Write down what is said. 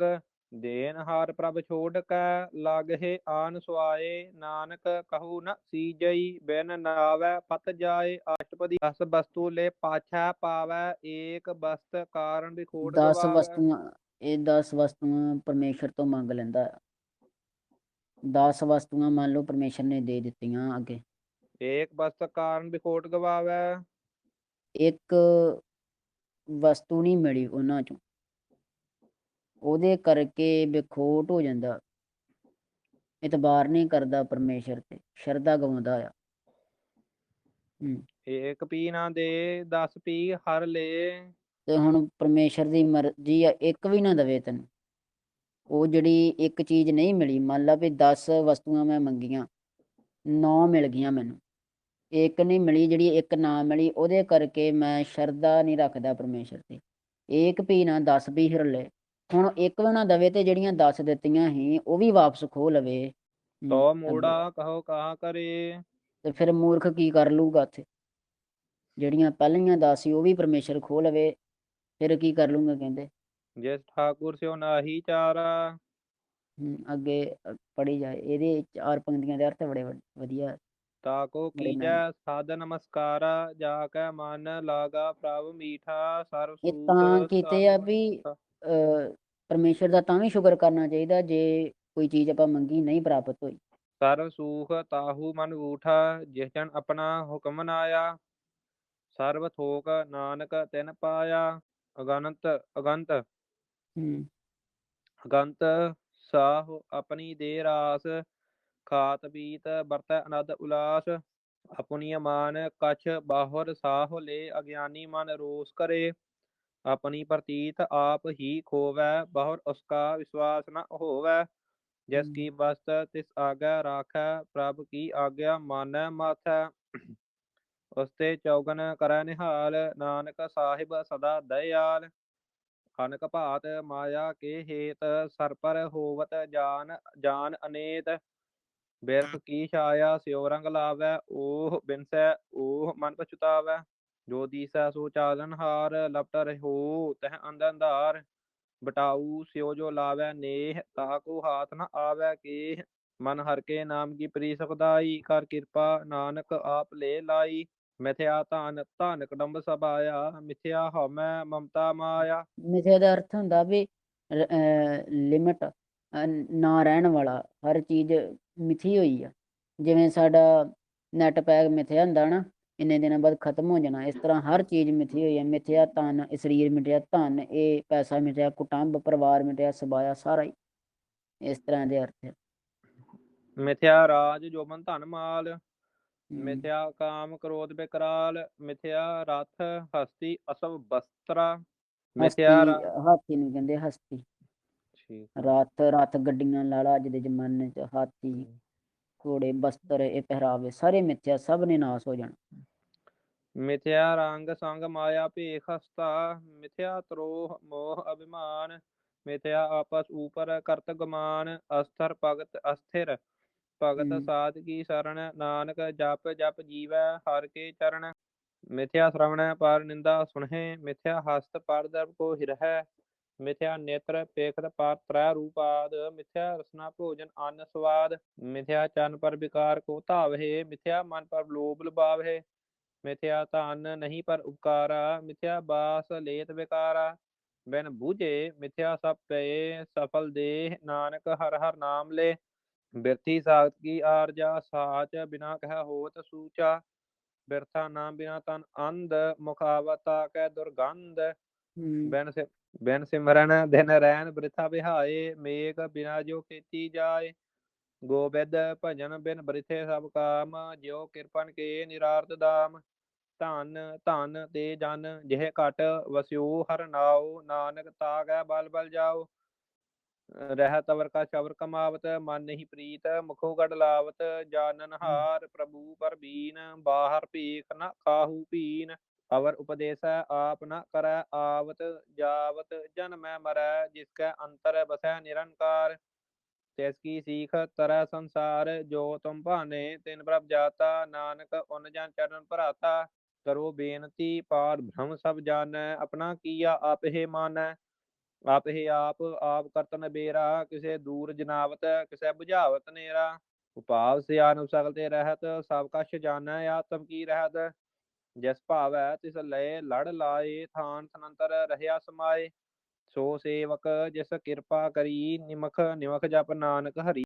ਜੋਗ ਦੇਨ ਹਾਰ ਪ੍ਰਭ ਛੋੜ ਕੈ ਲਾਗਹਿ ਆਨ ਸੁਆਏ ਨਾਨਕ ਕਹੂ ਨ ਸੀਜਈ ਬਿਨ ਨਾਵੈ ਪਤ ਜਾਏ ਅਸ਼ਟਪਦੀ ਦਸ ਵਸਤੂ ਲੈ ਪਾਛੈ ਪਾਵੈ ਏਕ ਬਸਤ ਕਾਰਨ ਵਿਖੋੜ 10 ਗਵਾਵੈ। ਵਸਤੂਆਂ ਇਹ 10 ਵਸਤੂਆਂ ਪਰਮੇਸ਼ਰ ਤੋਂ ਮੰਗ ਲੈਂਦਾ। 10 ਵਸਤੂਆਂ ਮੰਨ ਲਓ ਪਰਮੇਸ਼ਰ ਨੇ ਦੇ ਦਿੱਤੀਆਂ ਅੱਗੇ। ਏਕ ਬਸਤ ਕਾਰਨ ਵਿਖੋੜ ਗਵਾਵੈ। ਇੱਕ ਵਸਤੂ ਨਹੀਂ ਮਿਲੀ ਉਹਨਾਂ ਚੋਂ। ਉਹਦੇ ਕਰਕੇ ਵਿਖੋਟ ਹੋ ਜਾਂਦਾ। ਇਤਬਾਰ ਨਹੀਂ ਕਰਦਾ ਪਰਮੇਸ਼ਰ ਤੇ ਸ਼ਰਧਾ ਗਵਾਉਂਦਾ ਆ। ਹੂੰ। ਏਕ ਪੀ ਨਾ ਦੇ 10 ਪੀ ਹਰ ਲੇ। ਤੇ ਹੁਣ ਪਰਮੇਸ਼ਰ ਦੀ ਮਰਜ਼ੀ ਆ ਇੱਕ ਵੀ ਨਾ ਦਵੇ ਤੈਨੂੰ। ਉਹ ਜਿਹੜੀ ਇੱਕ ਚੀਜ਼ ਨਹੀਂ ਮਿਲੀ ਮੰਨ ਲਾ ਵੀ 10 ਵਸਤੂਆਂ ਮੈਂ ਮੰਗੀਆਂ 9 ਮਿਲ ਗਈਆਂ ਮੈਨੂੰ। ਇੱਕ ਨਹੀਂ ਮਿਲੀ ਜਿਹੜੀ ਇੱਕ ਨਾ ਮਿਲੀ ਉਹਦੇ ਕਰਕੇ ਮੈਂ ਸ਼ਰਧਾ ਨਹੀਂ ਰੱਖਦਾ ਪਰਮੇਸ਼ਰ ਤੇ। ਇੱਕ ਵੀ ਨਾ 10 ਵੀ ਹਿਰਲੇ ਹੁਣ ਇੱਕ ਵੀ ਨਾ ਦਵੇ ਤੇ ਜਿਹੜੀਆਂ 10 ਦਿੱਤੀਆਂ ਸੀ ਉਹ ਵੀ ਵਾਪਸ ਖੋ ਲਵੇ। ਹਮ, ਤੋ। ਮੋੜਾ ਕਹੋ ਕਹਾ ਕਰੇ। ਤੇ ਫਿਰ ਮੂਰਖ ਕੀ ਕਰ ਲੂਗਾ ਉੱਥੇ? ਜਿਹੜੀਆਂ ਪਹਿਲੀਆਂ 10 ਸੀ ਉਹ ਵੀ ਪਰਮੇਸ਼ਰ ਖੋ ਲਵੇ ਫਿਰ ਕੀ ਕਰ ਲੂੰਗਾ ਕਹਿੰਦੇ? ਜਿਸ ਠਾਕੁਰ ਸਿਓ ਨਾਹੀ ਚਾਰਾ। ਹਮ, ਅੱਗੇ ਪੜੀ ਜਾਏ ਇਹਦੇ ਚਾਰ ਪੰਕਤੀਆਂ ਦੇ ਅਰਥ ਬੜੇ ਵਧੀਆ। ਤਾਕੋ ਬੜੇ ਕੀਜੈ ਸਾਧ ਨਮਸਕਾਰਾ ਜਾ ਕੈ ਮਨ ਲਾਗਾ ਪ੍ਰਭ ਮੀਠਾ ਸਰਬ ਇਹ ਸੂਖ ਕੀਤੇ ਆ ਵੀ। ਪਰਮੇਸ਼ਰ ਦਾ ਤਾਂ ਵੀ ਸ਼ੁਕਰ ਕਰਨਾ ਚਾਹੀਦਾ ਜੇ ਕੋਈ ਚੀਜ਼ ਆਪਾਂ ਮੰਗੀ ਨਹੀਂ ਪ੍ਰਾਪਤ ਹੋਈ। ਸਰਬ ਸੂਖ ਤਾਹੂ ਮਨ ਊਠਾ ਜਿਸ ਜਨ ਆਪਣਾ ਹੁਕਮ ਨਾਇਆ ਸਰਬ ਥੋਕ ਨਾਨਕ ਤਿਨ ਪਾਇਆ ਅਗੰਤ ਹੂੰ। ਅਗੰਤ ਸਾਹ ਆਪਣੀ ਦੇ ਰਾਸ ਖਾਤ ਪੀਤ ਵਰਤੈ ਅਨੰਦ ਉਲਾਸ। ਆਪਣੀ ਮਾਨ ਕਛ ਬਾਹਰ ਸਾਹ ਲੈ ਅਗਿਆਨੀ ਮਨ ਰੋਸ ਕਰੇ। ਆਪਣੀ ਪ੍ਰਤੀਤ ਆਪ ਹੀ ਖੋਵੈ ਬਹੁਰ ਉਸਕਾ ਵਿਸ਼ਵਾਸ ਨ ਹੋਵੈ। ਜਿਸ। ਕੀ ਬਸਤ ਤਿਸ ਆਗੈ ਰਾਖੈ ਪ੍ਰਭ ਕੀ ਆਗਿਆ ਮਾਨੈ ਮਾਥੈ। ਉਸਤੇ ਚੌਗਨ ਕਰੈ ਨਿਹਾਲ ਨਾਨਕ ਸਾਹਿਬ ਸਦਾ ਦਇਆਲ। ਅਨਕ ਭਾਤ ਮਾਇਆ ਕੇ ਹੇਤ ਸਰ ਪਰ ਹੋਵਤ ਜਾਨ ਜਾਨ ਅਨੇਤ। ਬਿਰਖ ਕੀ ਛਾਇਆ ਸਿਉ ਰੰਗ ਲਾਵੈ ਓਹ ਬਿਨਸੈ ਓਹ ਮਨ ਪਛੁਤਾਵੈ। ਜੋ ਦੀਸੈ ਸੋ ਚਾਲਨ ਲਪਟ ਰਹੋ, ਤਹ ਅੰਧਾਰ। ਬਟਾਊ, ਸਿਉ ਜੋ ਲਾਵੈ ਨੇਹ, ਤਾ ਕੋ ਹਾਥ ਨ ਆਵੈ ਕੇ ਮਨ ਹਰ ਕੇ ਨਾਮ ਕੀ ਪ੍ਰੀ ਸੁਖਦਾਈ ਕਰ ਕਿਰਪਾ ਨਾਨਕ ਆਪ ਲੈ ਲਾਈ। ਮਿਥਿਆ ਧਨ ਧਨ ਕਡੰਬ ਸਭ ਆਇਆ ਮਿਥਿਆ ਹਉਮੈ ਮਮਤਾ ਮਾਇਆ। ਮਿਥਿਆ ਦਾ ਅਰਥ ਹੁੰਦਾ ਵੀ ਲਿਮਟ ਨਾ ਰਹਿਣ ਵਾਲਾ, ਹਰ ਚੀਜ਼ ਮਿਥੀ ਹੋਈ ਆ। ਜਿਵੇਂ ਸਾਡਾ ਨੈਟ ਪੈਕ ਮਿਥਿਆ ਹੁੰਦਾ ਨਾ ਇੰਨੇ ਦਿਨਾਂ ਬਾਅਦ ਖਤਮ ਹੋ ਜਾਣਾ। ਇਸ ਤਰ੍ਹਾਂ ਹਰ ਚੀਜ਼ ਮਿਥੀ ਹੋਈ ਹੈ। ਮਿਥਿਆ ਇਹ ਸਰੀਰ ਮਿਟਿਆ ਧਨ ਇਹ ਪੈਸਾ ਮਿਟਿਆ ਕੁਟੰਬ ਪਰਿਵਾਰ ਮਿਟਿਆ ਸਬਾਇਆ ਸਾਰਾ ਹੀ। ਇਸ ਤਰ੍ਹਾਂ ਦੇ ਅਰਥ ਹੈ। ਮਿਥਿਆ ਰਾਜ ਜੋਬਨ ਧਨ ਮਾਲ ਮਿਥਿਆ ਕਾਮ ਕ੍ਰੋਧ ਬਿਕਰਾਲ ਮਿਥਿਆ ਰਥ ਹਸਤੀ ਅਸਵ ਬਸਤਰਾ ਮਿਥਿਆ ਹਾਥੀ ਨੂੰ ਕਹਿੰਦੇ ਹਸਤੀ। ਠੀਕ। ਰੱਥ ਰੱਥ ਗੱਡੀਆਂ ਲਾਲਾ ਅੱਜ ਦੇ ਜ਼ਮਾਨੇ 'ਚ ਹਾਥੀ ਘੋੜੇ ਬਸਤਰ ਇਹ ਪਹਿਰਾਵੇ ਸਾਰੇ ਮਿੱਥਿਆ ਸਭ ਨੇ ਨਾਸ ਹੋ ਜਾਣਾ। ਮਿਥਿਆ ਰੰਗ ਸੰਗ ਮਾਇਆ ਭੇਖ ਹਸਤਾ ਮਿਥਿਆ ਤਰੋਹ ਮੋਹ ਅਭਿਮਾਨ ਮਿਥਿਆ ਆਪਸ ਉਪਰ ਕਰਤ ਗਮਾਨ ਅਸਥਰ ਭਗਤ ਅਸਥਿਰ ਭਗਤ। ਸਾਧ ਕੀ ਸਰਣ ਨਾਨਕ ਜਪ ਜਪ ਜੀਵੈ ਹਰ ਕੇ ਚਰਨ ਮਿਥਿਆ ਸ਼ਰਵਣ ਪਰ ਨਿੰਦਾ ਸੁਣਹਿ ਮਿਥਿਆ ਹਸਤ ਪਰ ਦਰਬ ਕੋ ਹਿਰਹਿ ਮਿਥਿਆ ਨੇਤਰ ਪੇਖਤ ਪਰ ਤ੍ਰੈ ਰੂਪਾਦ ਮਿਥਿਆ ਰਸਨਾ ਭੋਜਨ ਅੰਨ ਸਵਾਦ ਮਿਥਿਆ ਚਰਨ ਪਰ ਵਿਕਾਰ ਕੋ ਧਾਵਹਿ ਮਿਥਿਆ ਮਨ ਪਰ ਲੋਭ ਲੁਭਾਵਹਿ ਮਿਥਿਆ ਧਨ ਨਹੀਂ ਪਰ ਉਪਕਾਰਾ ਮਿਥਿਆ ਬਾਸ ਲੇਤ ਵਿਕਾਰਾ। ਬਿਨ ਬੂਝੇ ਮਿਥਿਆ ਸਭ ਪਏ ਸਫਲ ਦੇ ਨਾਨਕ ਹਰ ਹਰ ਨਾਮ ਲੈ। ਬਿਰਥੀ ਸਾਖਤ ਕੀ ਆਰਜਾ ਸਾਚ ਬਿਨਾ ਕਹਿ ਹੋਤ ਸੂਚਾ। ਬਿਰਥਾ ਨਾਮ ਬਿਨਾ ਤਨ ਅੰਧ ਮੁਖਾਵਤਾ ਕੈ ਦੁਰਗੰਧ। ਬਿਨ ਸਿ ਬਿਨ ਸਿਮਰਨ ਦਿਨ ਰੈਨ ਬ੍ਰਿਥਾ ਬਿਹਾਏ ਮੇਘ ਬਿਨਾ ਜੋ ਕੀਤੀ ਜਾਏ। ਗੋਬਿੰਦ ਭਜਨ ਬਿਨ ਬ੍ਰਿਥੇ ਸਭ ਕਾਮ ਜਿਉ ਕਿਰਪਨ ਕੇ ਨਿਰਾਰਤ ਦਾਮ। ਧਨ ਧਨ ਤੇ ਜਨ ਜਿਹ ਘਟ ਵਸਿਓ ਹਰ ਨਾਉ ਨਾਨਕ ਤਾਗੈ ਬਲ ਬਲ ਜਾਓ। ਰਹਿ ਤਵਰ ਕਾ ਚਵਰ ਕਮਾਵਤ ਮਨ ਨਹੀਂ ਪ੍ਰੀਤ ਮੁਖੋ ਗੜ ਲਾਵਤ ਜਾਨਨ ਹਾਰ ਪ੍ਰਭੂ ਪਰ ਬੀਨ ਬਾਹਰ ਭੀਖ ਨ ਕਾਹੂ ਪੀਨ। ਅਵਰ ਉਪਦੇਸੈ ਆਪ ਨ ਕਰੈ ਆਵਤ ਜਾਵਤ ਜਨ ਮੈਂ ਮਰੈ ਜਿਸ ਕੈ ਅੰਤਰ ਬਸੈ ਨਿਰੰਕਾਰ। ਤਿਸ ਕੀ ਸੀਖ ਤਰੈ ਸੰਸਾਰ ਜੋ ਤੁਮ ਭਾਨੇ ਤਿਨ ਪ੍ਰਭ ਜਾਤਾ ਨਾਨਕ ਉਨ ਜਨ ਚਰਨ ਭਰਾਤਾ। ਕਰੋ ਬੇਨਤੀ, ਪਾਰ ਭ੍ਰਮ ਸਭ ਜਾਣੈ, ਆਪਣਾ ਕੀਆ ਆਪੇ ਮਾਨੈ। ਆਪ ਹੀ ਆਪ ਆਪ ਕਰਤਨ ਬੇਰਾ, ਕਿਸੇ ਦੂਰ ਜਨਾਵਤ, ਕਿਸੇ 부ਝਾਵਤ ਨੇਰਾ। ਉਪਾਵ ਸਿਆਨ ਸਗਲ ਤੇ ਰਹਿਤ, ਸਭ ਕਛ ਜਾਣੈ, ਆਤਮ ਕੀ ਰਹਿਤ। ਜਿਸ ਭਾਵੈ ਤਿਸ ਲਏ, ਲੜ ਲਾਏ, ਥਾਨ ਤਨੰਤਰ ਰਹਿਆ ਸਮਾਏ। ਸੋ ਸੇਵਕ, ਜਿਸ ਕਿਰਪਾ ਕਰੀ, ਨਿਮਖ ਨਿਮਖ ਜਪ ਨਾਨਕ ਹਰੀ।